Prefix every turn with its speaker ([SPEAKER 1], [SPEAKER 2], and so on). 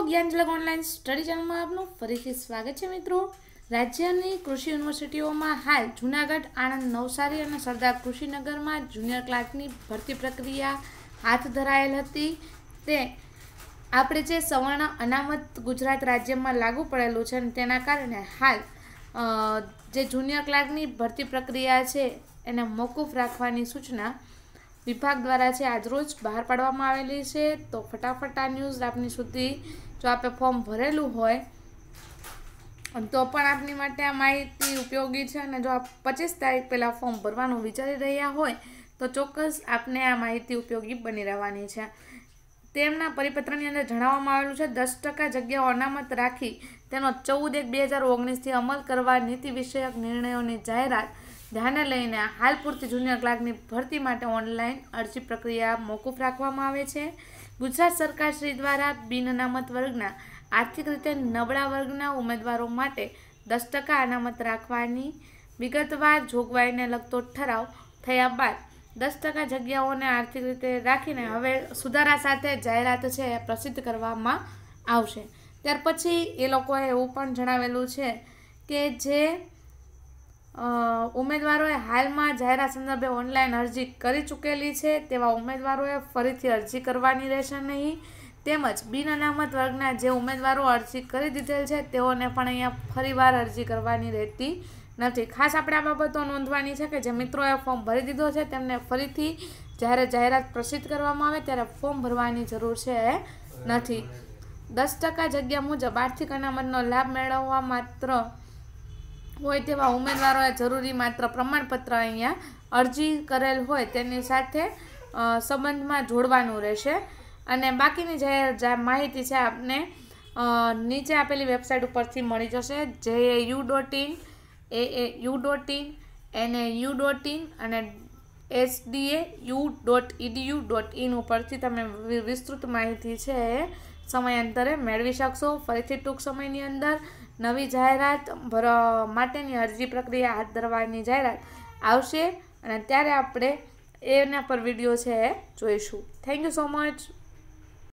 [SPEAKER 1] જ્ઞાનજલક online study ચેનલમાં આપનું ફરીથી સ્વાગત છે મિત્રો. રાજ્યની કૃષિ યુનિવર્સિટીઓમાં હાલ જૂનાગઢ, આણંદ, નવસારી અને સરદાર કૃષિનગરમાં જુનિયર ક્લાર્કની ભરતી પ્રક્રિયા હાથ ધરાયેલ હતી. તે આપણે જે સવર્ણ અનામત ગુજરાત રાજ્યમાં લાગુ પડેલું છે અને તેના કારણે હાલ જે જુનિયર ક્લાર્કની ભરતી પ્રક્રિયા છે એને મોકૂફ રાખવાની સૂચના વિભાગ દ્વારા છે આજરોજ બહાર પાડવામાં આવેલી છે. તો ફટાફટ આ ન્યૂઝ આપની સુધી જો આપે ફોર્મ ભરેલું હોય તો પણ આપની માટે આ માહિતી ઉપયોગી છે અને જો આપ પચીસ તારીખ પહેલાં ફોર્મ ભરવાનું વિચારી રહ્યા હોય, તો ચોક્કસ આપને આ માહિતી ઉપયોગી બની રહેવાની છે. તેમના પરિપત્રની અંદર જણાવવામાં આવેલું છે, દસ ટકા જગ્યાઓ અનામત રાખી તેનો ચૌદ એક બે હજાર ઓગણીસથી અમલ કરવા નીતિ વિષયક નિર્ણયોની જાહેરાત ધ્યાને લઈને હાલ પૂરતી જુનિયર ક્લાર્કની ભરતી માટે ઓનલાઈન અરજી પ્રક્રિયા મોકૂફ રાખવામાં આવે છે. ગુજરાત સરકાર શ્રી દ્વારા બિન અનામત વર્ગના આર્થિક રીતે નબળા વર્ગના ઉમેદવારો માટે દસ ટકા અનામત રાખવાની વિગતવાર જોગવાઈને લગતો ઠરાવ થયા બાદ દસ ટકા જગ્યાઓને આર્થિક રીતે રાખીને હવે સુધારા સાથે જાહેરાત છે પ્રસિદ્ધ કરવામાં આવશે. ત્યાર પછી એ લોકોએ એવું પણ જણાવેલું છે કે જે ઉમેદવારોએ હાલમાં જાહેરાત સંદર્ભે ઓનલાઈન અરજી કરી ચૂકેલી છે તેવા ઉમેદવારોએ ફરીથી અરજી કરવાની રહેશે નહીં. તેમજ બિન અનામત વર્ગના જે ઉમેદવારો અરજી કરી દીધેલ છે તેઓને પણ અહીંયા ફરીવાર અરજી કરવાની રહેતી નથી. ખાસ આપણે આ બાબતો નોંધવાની છે કે જે મિત્રોએ ફોર્મ ભરી દીધો છે તેમને ફરીથી જ્યારે જાહેરાત પ્રસિદ્ધ કરવામાં આવે ત્યારે ફોર્મ ભરવાની જરૂર છે એ નથી. દસ ટકા જગ્યા મુજબ આર્થિક અનામતનો લાભ મેળવવા માત્ર હોય તેવા ઉમેદવારોએ જરૂરી માત્ર પ્રમાણપત્ર અહીંયા અરજી કરેલ હોય તેની સાથે સંબંધમાં જોડવાનું રહેશે. અને બાકીની જે માહિતી છે આપને નીચે આપેલી વેબસાઇટ ઉપરથી મળી જશે. J U dot in, A A U dot in, N A U dot in અને SDA U dot EDU dot in ઉપરથી તમે વિસ્તૃત માહિતી છે એ સમયાંતરે મેળવી શકશો. ફરીથી ટૂંક સમયની અંદર નવી જાહેરાત ભર માટેની અરજી પ્રક્રિયા હાથ ધરવાની જાહેરાત આવશે અને ત્યારે આપણે એના પર વીડિયો છે એ જોઈશું. Thank you so much